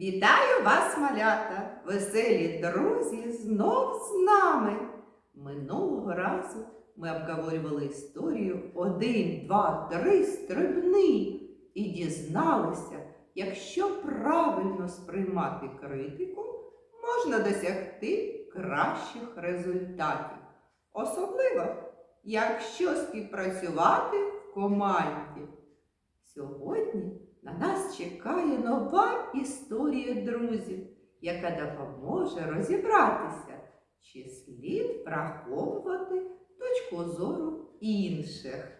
Вітаю вас, малята, веселі друзі, знов з нами. Минулого разу ми обговорювали історію один, два, три стрибни і дізналися, якщо правильно сприймати критику, можна досягти кращих результатів. Особливо, якщо співпрацювати в команді. Сьогодні на нас чекає нова історія друзів, яка допоможе розібратися, чи слід враховувати точку зору інших.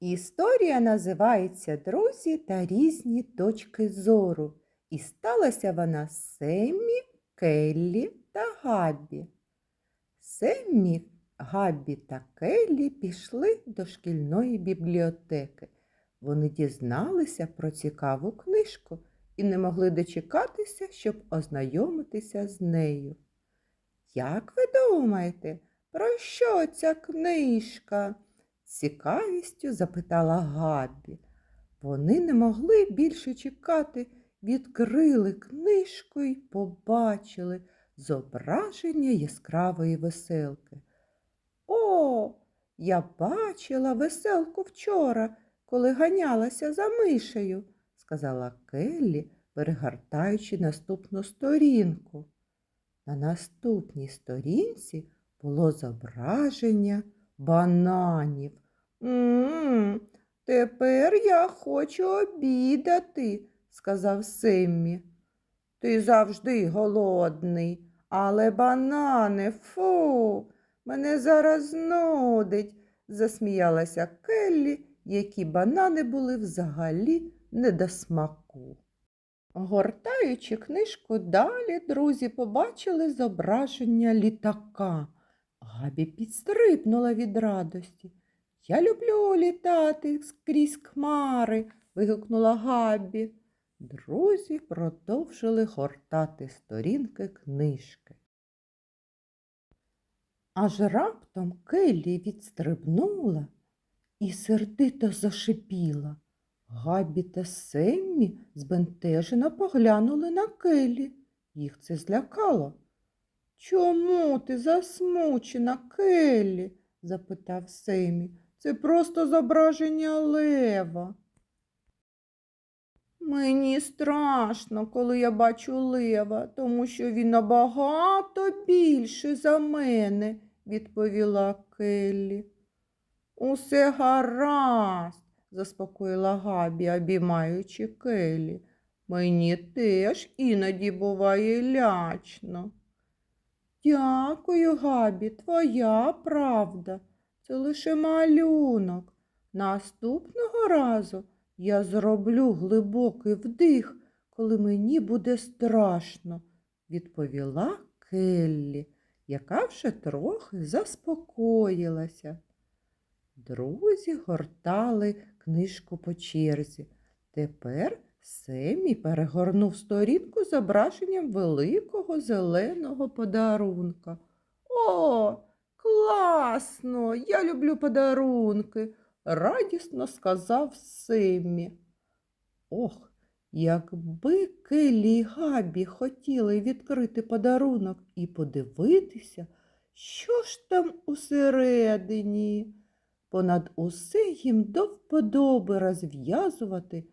Історія називається Друзі та різні точки зору. І сталася вона з Семмі, Келлі та Габбі. Семмі, Габбі та Келлі пішли до шкільної бібліотеки. Вони дізналися про цікаву книжку і не могли дочекатися, щоб ознайомитися з нею. Як ви думаєте, про що ця книжка? з цікавістю запитала Габбі. Вони не могли більше чекати, відкрили книжку і побачили зображення яскравої веселки. О, я бачила веселку вчора, коли ганялася за мишею, сказала Келлі, перегортаючи наступну сторінку. На наступній сторінці було зображення бананів. М-м, тепер я хочу обідати, сказав Семмі. Ти завжди голодний, але банани, фу, мене зараз нудить, засміялася Келлі, які банани були взагалі не до смаку. Гортаючи книжку далі, друзі побачили зображення літака. Габі підстрибнула від радості. Я люблю літати скрізь хмари, вигукнула Габі. Друзі продовжили гортати сторінки книжки. Аж раптом Келлі відстрибнула і сердито зашипіла. Габі та Семмі збентежено поглянули на Келлі. Їх це злякало. Чому ти засмучена, Келлі? запитав Семі. Це просто зображення лева. Мені страшно, коли я бачу лева, тому що він набагато більше за мене, відповіла Келлі. Усе гаразд, заспокоїла Габі, обіймаючи Келлі. Мені теж іноді буває лячно. Дякую, Габі, твоя правда. Це лише малюнок. Наступного разу я зроблю глибокий вдих, коли мені буде страшно, відповіла Келлі, яка вже трохи заспокоїлася. Друзі гортали книжку по черзі. Тепер Семі перегорнув сторінку з зображенням великого зеленого подарунка. О, класно! Я люблю подарунки, радісно сказав Семі. Ох, якби Келлі і Габі хотіли відкрити подарунок і подивитися, що ж там усередині. Понад усе їм до вподоби розв'язувати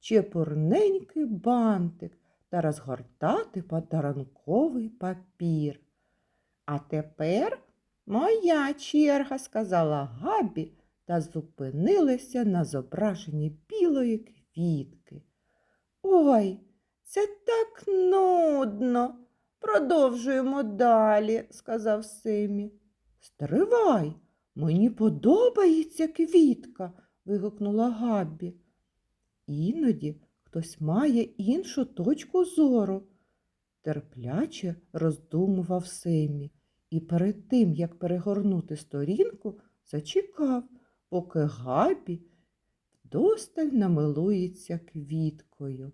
чепурненький бантик та розгортати подарунковий папір. А тепер моя черга, сказала Габі та зупинилася на зображенні білої квітки. Ой, це так нудно. Продовжуємо далі, сказав Семі. Стривай, мені подобається квітка, вигукнула Габі. Іноді хтось має іншу точку зору, терпляче роздумував Семі і перед тим, як перегорнути сторінку, зачекав, поки Габі вдосталь намилується квіткою.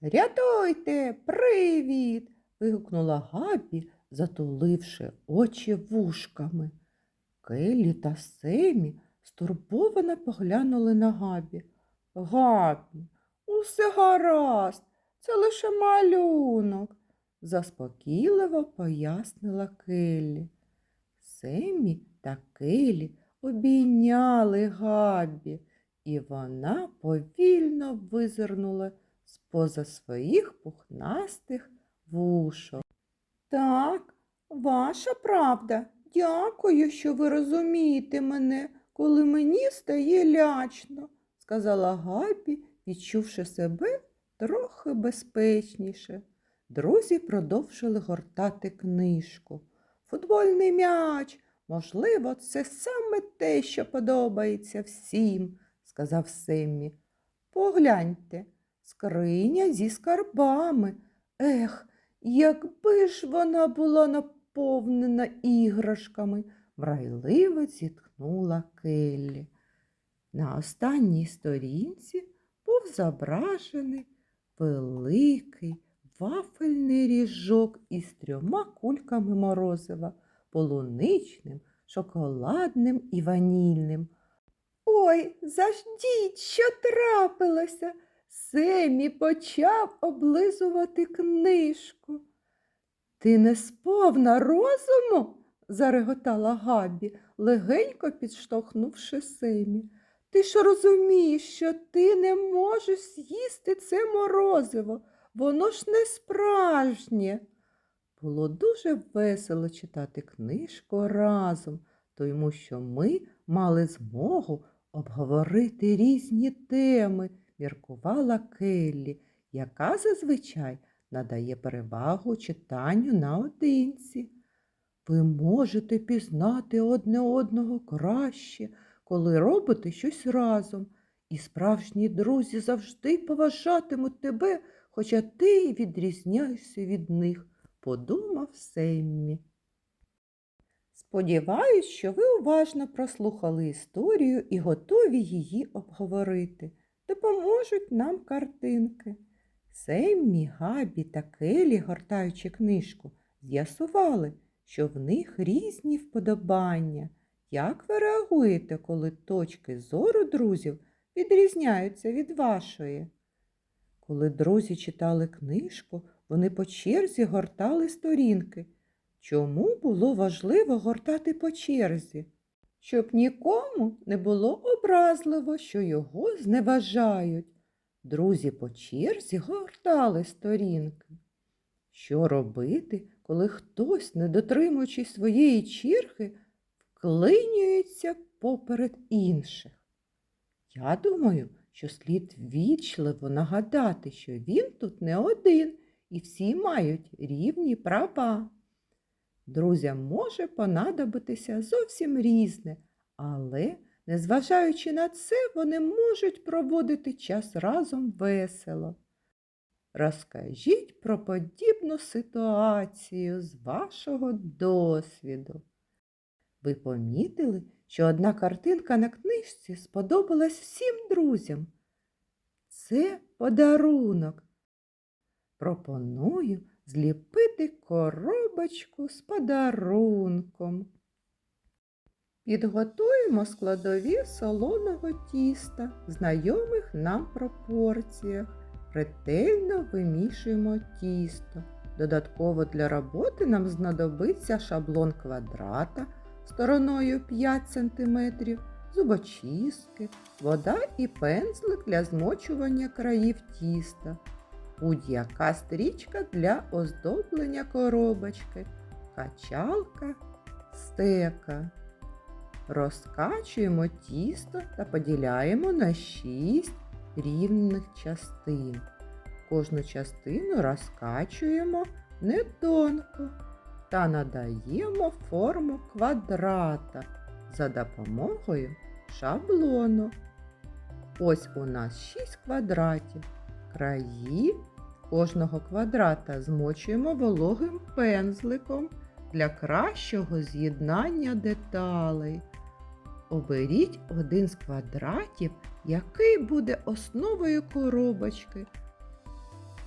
Рятуйте, привіт! вигукнула Габі, затуливши очі вушками. Келлі та Семі стурбовано поглянули на Габі. Габі, усе гаразд. це лише малюнок, заспокійливо пояснила Келлі. Семі та Келлі обійняли Габі, і вона повільно визирнула з-поза своїх пухнастих вушок. Так, ваша правда. Дякую, що ви розумієте мене, коли мені стає лячно, сказала Габі, відчувши себе трохи безпечніше. Друзі продовжили гортати книжку. Футбольний м'яч, можливо, це саме те, що подобається всім, сказав Семмі. Погляньте, скриня зі скарбами. Ех, якби ж вона була наповнена іграшками, мрайливо зітхнула Келлі. На останній сторінці був зображений великий вафельний ріжок із трьома кульками морозива, полуничним, шоколадним і ванільним. Ой, заждіть, що трапилося? Семі почав облизувати книжку. Ти не сповна розуму? зареготала Габі, легенько підштовхнувши Семі. Ти ж розумієш, що ти не можеш з'їсти це морозиво, воно ж не справжнє. Було дуже весело читати книжку разом, тому що ми мали змогу обговорити різні теми, міркувала Келлі, яка зазвичай надає перевагу читанню наодинці. Ви можете пізнати одне одного краще, коли робите щось разом, і справжні друзі завжди поважатимуть тебе, хоча ти й відрізняєшся від них, подумав Семмі. Сподіваюсь, що ви уважно прослухали історію і готові її обговорити. Допоможуть нам картинки. Семмі, Габі та Келі, гортаючи книжку, з'ясували, що в них різні вподобання. Як ви реагуєте, коли точки зору друзів відрізняються від вашої? Коли друзі читали книжку, вони по черзі гортали сторінки. Чому було важливо гортати по черзі? Щоб нікому не було образливо, що його зневажають. Друзі по черзі гортали сторінки. Що робити, коли хтось, не дотримуючись своєї черги, вклинюється поперед інших? Я думаю, що слід вічливо нагадати, що він тут не один і всі мають рівні права. Друзям може понадобитися зовсім різне, але, незважаючи на це, вони можуть проводити час разом весело. Розкажіть про подібну ситуацію з вашого досвіду. Ви помітили, що одна картинка на книжці сподобалась всім друзям. Це подарунок. Пропоную зліпити коробочку з подарунком. Підготуємо складові солоного тіста в знайомих нам пропорціях. Ретельно вимішуємо тісто. Додатково для роботи нам знадобиться шаблон квадрата стороною 5 см, зубочистки, вода і пензлик для змочування країв тіста, будь-яка стрічка для оздоблення коробочки, качалка, стека. Розкачуємо тісто та поділяємо на 6 рівних частин. Кожну частину розкачуємо не тонко та надаємо форму квадрата за допомогою шаблону. Ось у нас 6 квадратів. Краї кожного квадрата змочуємо вологим пензликом для кращого з'єднання деталей. Оберіть один з квадратів, який буде основою коробочки.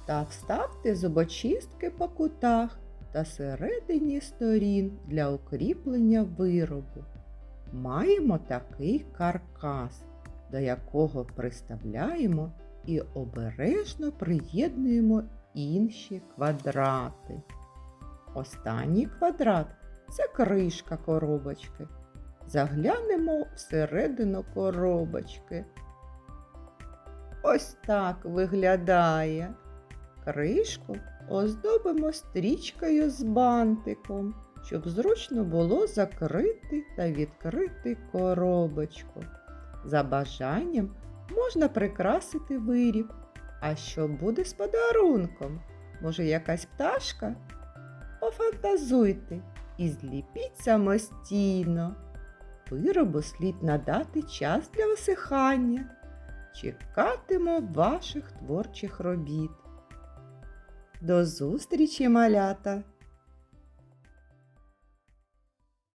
Та вставте зубочистки по кутах та середині сторін для укріплення виробу. Маємо такий каркас, до якого приставляємо і обережно приєднуємо інші квадрати. Останній квадрат це кришка коробочки. Заглянемо всередину коробочки. Ось так виглядає. Кришку оздобимо стрічкою з бантиком, щоб зручно було закрити та відкрити коробочку. За бажанням можна прикрасити виріб. А що буде з подарунком? Може, якась пташка? Пофантазуйте і зліпіть самостійно. Виробу слід надати час для висихання. Чекатимо ваших творчих робіт. До зустрічі, малята!